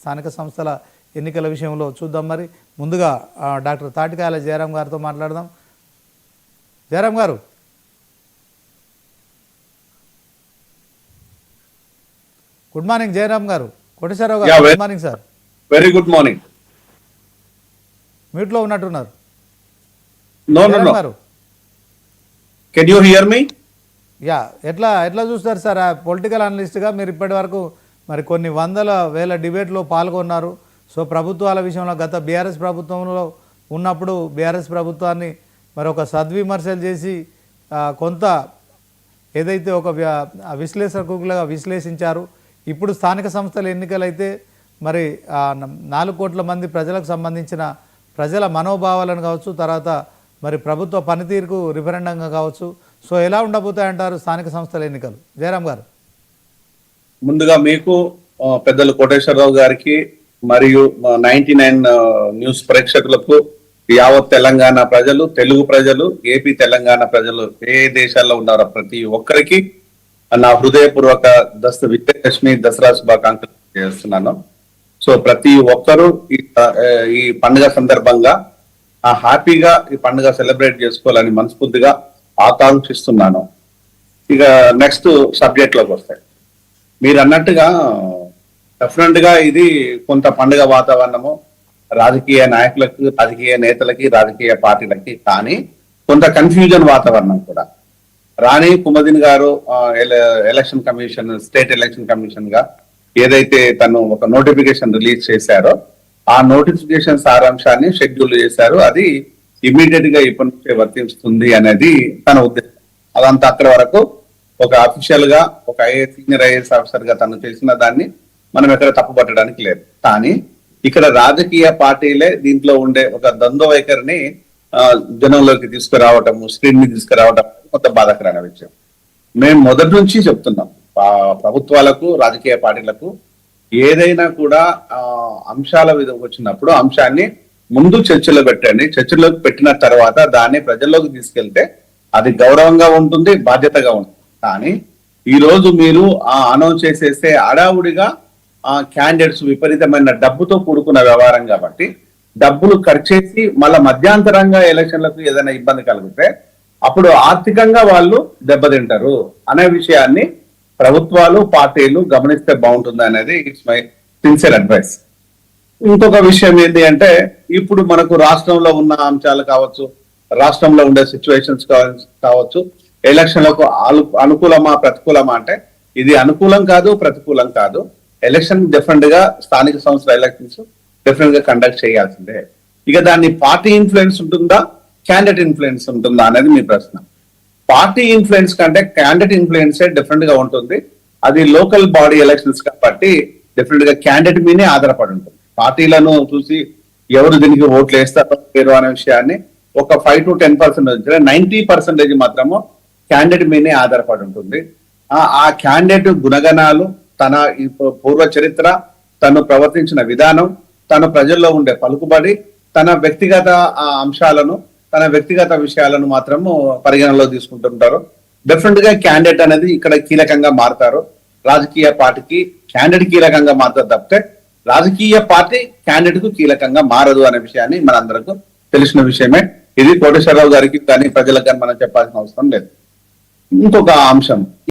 స్థానిక సంస్థల ఎన్నికల విషయంలో చూద్దాం మరి. ముందుగా డాక్టర్ తాటికాయల జయరాం గారితో మాట్లాడదాం. జయరాం గారు. గుడ్ మార్నింగ్ జయరాం గారు. కోటేశ్వరరావు గారు good morning sir. Very good morning మ్యూట్లో ఉన్నట్టున్నారు. నో నో జయరాం నో గారు. Can you hear me yeah ఎట్లా ఎట్లా చూస్తారు సార్ పొలిటికల్ అనలిస్ట్గా మీరు ఇప్పటి వరకు మరి కొన్ని వందల వేల డిబేట్లో పాల్గొన్నారు. సో ప్రభుత్వాల విషయంలో గత బీఆర్ఎస్ ప్రభుత్వంలో ఉన్నప్పుడు బీఆర్ఎస్ ప్రభుత్వాన్ని మరి ఒక సద్విమర్శలు చేసి కొంత ఏదైతే ఒక విశ్లేషకులుగా విశ్లేషించారు. ఇప్పుడు స్థానిక సంస్థల ఎన్నికలైతే మరి నాలుగు కోట్ల మంది ప్రజలకు సంబంధించిన ప్రజల మనోభావాలను కావచ్చు తర్వాత మరి ప్రభుత్వ పనితీరుకు రిఫరెండంగా కావచ్చు. సో ఎలా ఉండబోతాయంటారు స్థానిక సంస్థల ఎన్నికలు? జయరాం గారు. ముందుగా మీకు పెద్దలు కోటేశ్వరరావు గారికి మరియు నైన్టీ నైన్ న్యూస్ ప్రేక్షకులకు యావత్ తెలంగాణ ప్రజలు తెలుగు ప్రజలు ఏపీ తెలంగాణ ప్రజలు ఏ దేశాల్లో ఉన్నారో ప్రతి ఒక్కరికి నా హృదయపూర్వక దశ విజయదశమి దసరా శుభాకాంక్షలు చేస్తున్నాను సో ప్రతి ఒక్కరూ ఈ ఈ పండుగ సందర్భంగా ఆ హ్యాపీగా ఈ పండుగ సెలబ్రేట్ చేసుకోవాలని మనస్ఫూర్తిగా ఆకాంక్షిస్తున్నాను. ఇక నెక్స్ట్ సబ్జెక్ట్లోకి వస్తాయి మీరు అన్నట్టుగా డెఫినెట్గా ఇది కొంత పండుగ వాతావరణము. రాజకీయ నాయకులకు రాజకీయ నేతలకి రాజకీయ పార్టీలకి కానీ కొంత కన్ఫ్యూజన్ వాతావరణం కూడా. రాణి కుమదిన్ గారు ఎలక్షన్ కమిషన్ స్టేట్ ఎలక్షన్ కమిషన్గా ఏదైతే తను ఒక నోటిఫికేషన్ రిలీజ్ చేశారో ఆ నోటిఫికేషన్ సారాంశాన్ని షెడ్యూల్ చేశారు. అది ఇమీడియట్గా ఇప్పటి నుంచే వర్తిస్తుంది అనేది తన ఉద్దేశం. అదంతా అక్కడ వరకు ఒక అఫీషియల్గా ఒక ఐఏఎస్ సీనియర్ ఐఏఎస్ ఆఫీసర్గా తను చేసిన దాన్ని మనం ఎక్కడ తప్పుపట్టడానికి లేదు. కానీ ఇక్కడ రాజకీయ పార్టీలే దీంట్లో ఉండే ఒక ద్వంద్వ వైఖరిని ఆ, జనంలోకి తీసుకురావటం స్క్రీన్ని తీసుకురావటం కొంత బాధాకరమైన విషయం. మేము మొదటి నుంచి చెప్తున్నాం ప్రభుత్వాలకు రాజకీయ పార్టీలకు ఏదైనా కూడా ఆ, అంశాల మీద వచ్చినప్పుడు అంశాన్ని ముందు చర్చలో పెట్టండి. చర్చలోకి పెట్టిన తర్వాత దాన్ని ప్రజల్లోకి తీసుకెళ్తే అది గౌరవంగా ఉంటుంది బాధ్యతగా ఉంటుంది. కానీ ఈ రోజు మీరు ఆ అనౌన్స్ చేసేస్తే అడావుడిగా ఆ క్యాండిడేట్స్ విపరీతమైన డబ్బుతో కూడుకున్న వ్యవహారం కాబట్టి డబ్బులు ఖర్చేసి మళ్ళా మధ్యాంతరంగా ఎలక్షన్లకు ఏదైనా ఇబ్బంది కలిగితే అప్పుడు ఆర్థికంగా వాళ్ళు దెబ్బతింటారు అనే విషయాన్ని ప్రభుత్వాలు పార్టీలు గమనిస్తే బాగుంటుంది అనేది ఇట్స్ మై సిన్సియర్ అడ్వైస్ ఇంకొక విషయం ఏంటి అంటే ఇప్పుడు మనకు రాష్ట్రంలో ఉన్న అంశాలు కావచ్చు రాష్ట్రంలో ఉండే సిచ్యువేషన్స్ కావచ్చు ఎలక్షన్లకు అనుకూలమా ప్రతికూలమా అంటే ఇది అనుకూలం కాదు ప్రతికూలం కాదు. ఎలక్షన్ డిఫరెంట్గా స్థానిక సంస్థల ఎలక్షన్స్ డిఫరెంట్గా కండక్ట్ చేయాల్సిందే. ఇక దాన్ని పార్టీ ఇన్ఫ్లుయెన్స్ ఉంటుందా క్యాండిడేట్ ఇన్ఫ్లుయెన్స్ ఉంటుందా అనేది మీ ప్రశ్న. పార్టీ ఇన్ఫ్లుయెన్స్ కంటే క్యాండిడేట్ ఇన్ఫ్లుయెన్సే డిఫరెంట్గా ఉంటుంది. అది లోకల్ బాడీ ఎలక్షన్స్ కాబట్టి డిఫరెంట్గా క్యాండిడేట్ మీదే ఆధారపడి ఉంటుంది. పార్టీలను చూసి ఎవరు దీనికి ఓట్లు వేస్తారో లేరు అనే విషయాన్ని ఒక five to ten percent ninety percentage మాత్రము క్యాండిడేట్ మీదనే ఆధారపడి ఉంటుంది. ఆ- ఆ క్యాండిడేట్ గుణగణాలు తన ఈ పూర్వ చరిత్ర తను ప్రవర్తించిన విధానం తన ప్రజల్లో ఉండే పలుకుబడి తన వ్యక్తిగత అంశాలను తన వ్యక్తిగత విషయాలను మాత్రము పరిగణనలో తీసుకుంటుంటారు. డిఫరెంట్గా క్యాండిడేట్ అనేది ఇక్కడ కీలకంగా మారుతారు. రాజకీయ పార్టీకి క్యాండిడేట్ కీలకంగా మారుతారు తప్పితే రాజకీయ పార్టీ క్యాండిడేట్కు కీలకంగా మారదు అనే విషయాన్ని మనందరకు తెలిసిన విషయమే. ఇది కోటేశ్వరరావు గారికి కానీ ప్రజలకు కానీ మనం చెప్పాల్సిన అవసరం లేదు. ఇంకొక అంశం.